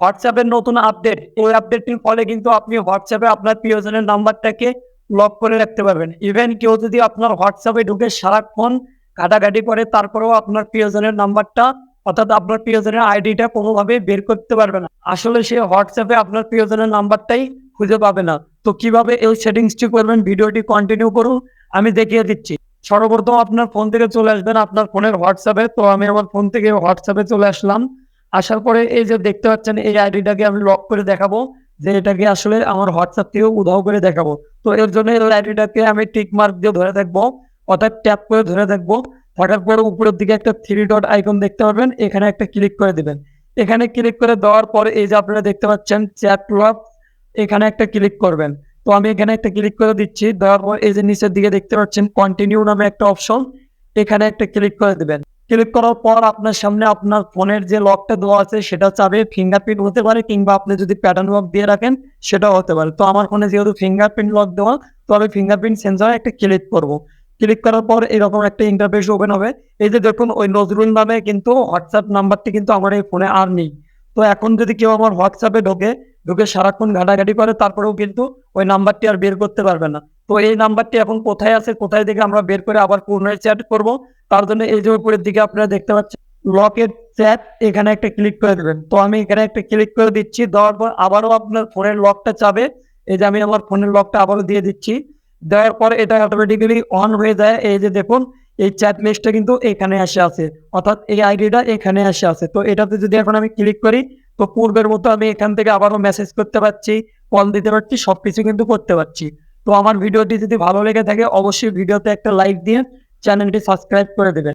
হোয়াটসঅ্যাপের নতুন আপডেট ওই আপডেটটির ফলে কিন্তু আপনি হোয়াটসঅ্যাপে আপনার প্রিয়জনের নাম্বারটাকে লক করে রাখতে পারবেন। ইভেন কেউ যদি আপনার হোয়াটসঅ্যাপে ঢুকে সারাক্ষণ ঘাটাঘাটি করে, তারপরেও আপনার প্রিয়জনের নাম্বারটা অর্থাৎ আপনার প্রিয়জনের আইডিটা কোনোভাবে বের করতে পারবে না। আসলে সে হোয়াটসঅ্যাপে আপনার প্রিয়জনের নাম্বারটাই খুঁজে পাবে না। তো কীভাবে এই সেটিংসটি করবেন, ভিডিওটি কন্টিনিউ করুন, আমি দেখিয়ে দিচ্ছি। সর্বপ্রথম আপনার ফোন থেকে চলে আসবেন, আপনার ফোনের হোয়াটসঅ্যাপে। তো আমি আমার ফোন থেকে হোয়াটসঅ্যাপে চলে আসলাম। আসার পরে এই যে দেখতে পাচ্ছেন, এই আইডিটাকে আমি লক করে দেখাবো, যে এটাকে আসলে আমার হোয়াটসঅ্যাপ থেকে উধাও করে দেখাবো। তো এর জন্য এই আইডিটাকে আমি টিক মার্ক দিয়ে ধরে থাকব অর্থাৎ ট্যাপ করে ধরে থাকব হঠাৎ করে উপরের দিকে একটা থ্রি ডট আইকন দেখতে পারবেন এখানে একটা ক্লিক করে দিবেন। এখানে ক্লিক করে দেওয়ার পরে এই যে আপনারা দেখতে পাচ্ছেন চ্যাট লক এখানে একটা ক্লিক করবেন। তো আমি এখানে একটা ক্লিক করে দিচ্ছি, দেওয়ার পর এই যে নিচের দিকে দেখতে পাচ্ছেন কন্টিনিউ নামে একটা অপশন এখানে একটা ক্লিক করে দিবেন। ক্লিক করার পর আপনার সামনে আপনার ফোনের যে লকটা দেওয়া আছে, সেটা চাবে ফিঙ্গারপ্রিন্ট হতে পারে কিংবা আপনি যদি প্যাটার্ন লক দিয়ে রাখেন, সেটাও হতে পারে। তো আমার ফোনে যেহেতু ফিঙ্গারপ্রিন্ট লক দেওয়া, তো আমি ফিঙ্গারপ্রিন্ট সেন্সরে একটা ক্লিক করব। ক্লিক করার পর এরকম একটা ইন্টারফেস ওপেন হবে। এই যে দেখুন ওই নজরুল নামে কিন্তু হোয়াটসঅ্যাপ নাম্বারটি কিন্তু আমার এই ফোনে আর নেই। তো এখন যদি কেউ আমার হোয়াটসঅ্যাপে ঢোকে ঢুকে সারাক্ষণ ঘাটাঘাটি করে, তারপরেও কিন্তু ওই নাম্বারটি আর বের করতে পারবে না। তো এই নাম্বারটি এখন কোথায় আছে, কোথায় থেকে আমরা বের করে আবার পুনরায় চ্যাট করব। তার জন্য এই যে উপরের দিকে আপনারা দেখতে পাচ্ছেন, লকের চ্যাট এখানে একটা ক্লিক করে দেবেন। তো আমি এখানে একটা ক্লিক করে দিচ্ছি, দেওয়ার পর আবারও আপনার ফোনের লকটা চাবে। এই যে আমি আমার ফোনের লকটা আবারও দিয়ে দিচ্ছি। দেওয়ার পর এটা অটোমেটিক্যালি অন হয়ে যায়। এই যে দেখুন, এই চ্যাট লিস্টটা কিন্তু এখানে এসে আছে। অর্থাৎ এই আইডিটা এখানে এসে আছে। তো এটাতে যদি এখন আমি ক্লিক করি তো পূর্বের মতো আমি এখান থেকে আবারও মেসেজ করতে পারছি কল দিতে পারছি সব কিছু কিন্তু করতে পারছি। তো আমার ভিডিওটি যদি ভালো লেগে থাকে, অবশ্যই ভিডিওতে একটা লাইক দিয়ে চ্যানেলটি সাবস্ক্রাইব করে দেবেন।